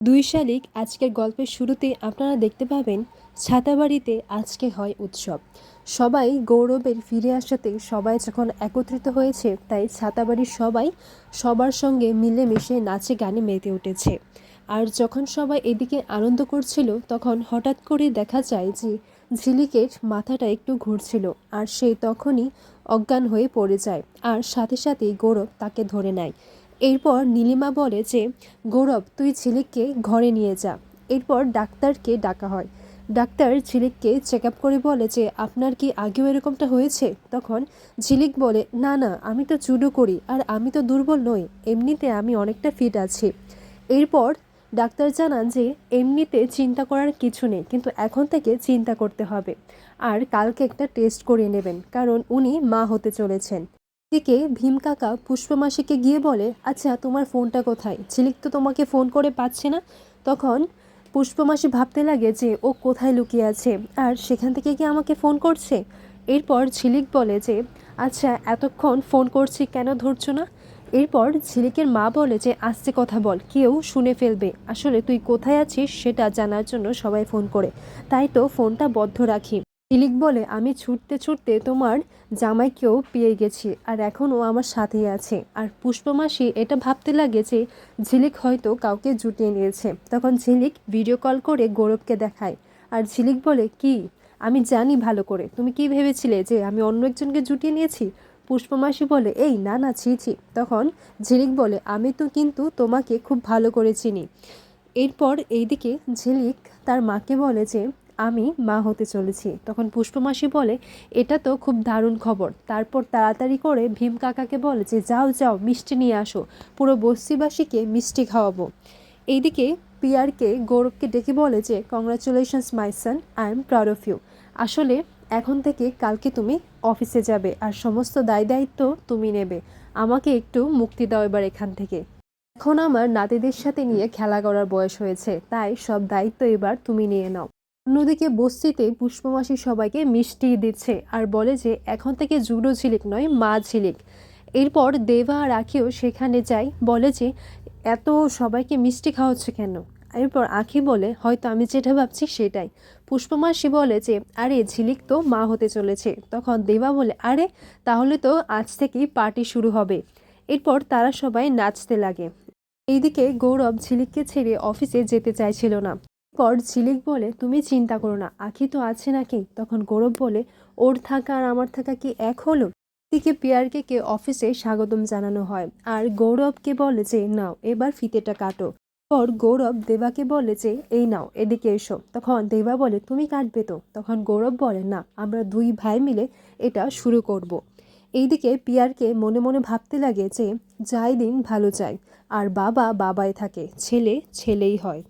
দুই শালিক আজকের গল্পের শুরুতে আপনারা দেখতে পাবেন, ছাতাবাড়িতে আজকে হয় উৎসব। সবাই গৌরবের ফিরে আসাতে সবাই যখন একত্রিত হয়েছে, তাই ছাতাবাড়ির সবাই সবার সঙ্গে মিলেমিশে নাচে গানে মেতে উঠেছে। আর যখন সবাই এদিকে আনন্দ করছিল, তখন হঠাৎ করে দেখা যায় যে ঝিলিকের মাথাটা একটু ঘুরছিল আর সে তখনই অজ্ঞান হয়ে পড়ে যায়। আর সাথে সাথেই গৌরব তাকে ধরে নেয়। এরপর নীলিমা বলে যে, গৌরব, তুই ঝিলিককে ঘরে নিয়ে যা। এরপর ডাক্তারকে ডাকা হয়। ডাক্তার ঝিলিককে চেক আপ করে বলে যে, আপনার কি আগেও এরকমটা হয়েছে? তখন ঝিলিক বলে, না না, আমি তো জুডো করি, আর আমি তো দুর্বল নই, এমনিতে আমি অনেকটা ফিট আছি। এরপর ডাক্তার জানান যে, এমনিতে চিন্তা করার কিছু নেই, কিন্তু এখন থেকে চিন্তা করতে হবে, আর কালকে একটা টেস্ট করিয়ে নেবেন। কারণ উনি মা হতে চলেছেন। এদিকে ভীম কাকা পুষ্পমাসিকে গিয়ে বলে আচ্ছা তোমার ফোনটা কোথায়? ঝিলিক তো তোমাকে ফোন করে পাচ্ছে না। তখন পুষ্পমাসি ভাবতে লাগে যে, ও কোথায় লুকিয়ে আছে? আর সেখান থেকে কি আমাকে ফোন করছে? এরপর ঝিলিক বলে যে আচ্ছা এতক্ষণ ফোন করছি কেন ধরছো না? এরপর ঝিলিকের মা বলে যে, আস্তে কথা বল, কেউ শুনে ফেলবে। আসলে তুই কোথায় আছিস সেটা জানার জন্য সবাই ফোন করে। তাই তো ফোনটা বদ্ধ রাখি। ঝিলিক বলে, আমি ছুটতে ছুটতে তোমার জামাইকেও পেয়ে গেছি আর এখন ও আমার সাথেই আছে। আর পুষ্পমাসি এটা ভাবতে লাগে যে ঝিলিক হয়তো কাউকে জুটিয়ে নিয়েছে। তখন ঝিলিক ভিডিও কল করে গৌরবকে দেখায় আর ঝিলিক বলে, কি? আমি জানি ভালো করে। তুমি কি ভেবেছিলে যে আমি অন্য একজনকে জুটিয়ে নিয়েছি? পুষ্পমাসি বলে, এই না না, ছি ছি। তখন ঝিলিক বলে, আমি তো কিন্তু তোমাকে খুব ভালো করে চিনি। এরপর এইদিকে ঝিলিক তার মাকে বলে যে আমি মা হতে চলেছি। তখন পুষ্পমাসি বলে, এটা তো খুব দারুণ খবর। তারপর তাড়াতাড়ি করে ভীম কাকাকে বলে যে, যাও যাও, মিষ্টি নিয়ে আসো। পুরো বস্তিবাসীকে মিষ্টি খাওয়াবো। এইদিকে পিয়ারকে, গৌরবকে ডেকে বলে যে congratulations my son I am proud of you আসলে এখন থেকে কালকে তুমি অফিসে যাবে আর সমস্ত দায় দায়িত্ব তুমি নেবে। আমাকে একটু মুক্তি দাও এবার এখান থেকে। এখন আমার নাতিদের সাথে নিয়ে খেলা করার বয়স হয়েছে, তাই সব দায়িত্ব এবার তুমি নিয়ে নাও। অন্যদিকে বস্তিতে পুষ্পমাসি সবাইকে মিষ্টি দিচ্ছে আর বলে যে এখন থেকে জুডো ঝিলিক নয়, মা ঝিলিক। এরপর দেবা আর আখিও সেখানে যায়, বলে যে এত সবাইকে মিষ্টি খাওয়াচ্ছে কেন? এরপর আখি বলে, হয়তো আমি যেটা ভাবছি সেটাই। পুষ্পমাসি বলে যে, আরে, ঝিলিক তো মা হতে চলেছে। তখন দেবা বলে, আরে, তাহলে তো আজ থেকেই পার্টি শুরু হবে। এরপর তারা সবাই নাচতে লাগে। এইদিকে গৌরব ঝিলিককে ছেড়ে অফিসে যেতে চাইছিল না। পর ঝিলিক বলে, তুমি চিন্তা করো না, আখি তো আছে নাকি? তখন গৌরব বলে, ওর থাকা আর আমার থাকা কি এক হলো? দিকে পিয়ারকে কে অফিসে স্বাগতম জানানো হয়, আর গৌরবকে বলে যে, নাও, এবার ফিতেটা কাটো। পর গৌরব দেবাকে বলে যে, এই নাও, এদিকে এসো। তখন দেবা বলে, তুমি কাটবে তো? তখন গৌরব বলে, না, আমরা দুই ভাই মিলে এটা শুরু করব। এইদিকে পিয়ারকে মনে মনে ভাবতে লাগে যে, যাই দিন ভালো চাই আর বাবা বাবাই থাকে, ছেলে ছেলেই হয়।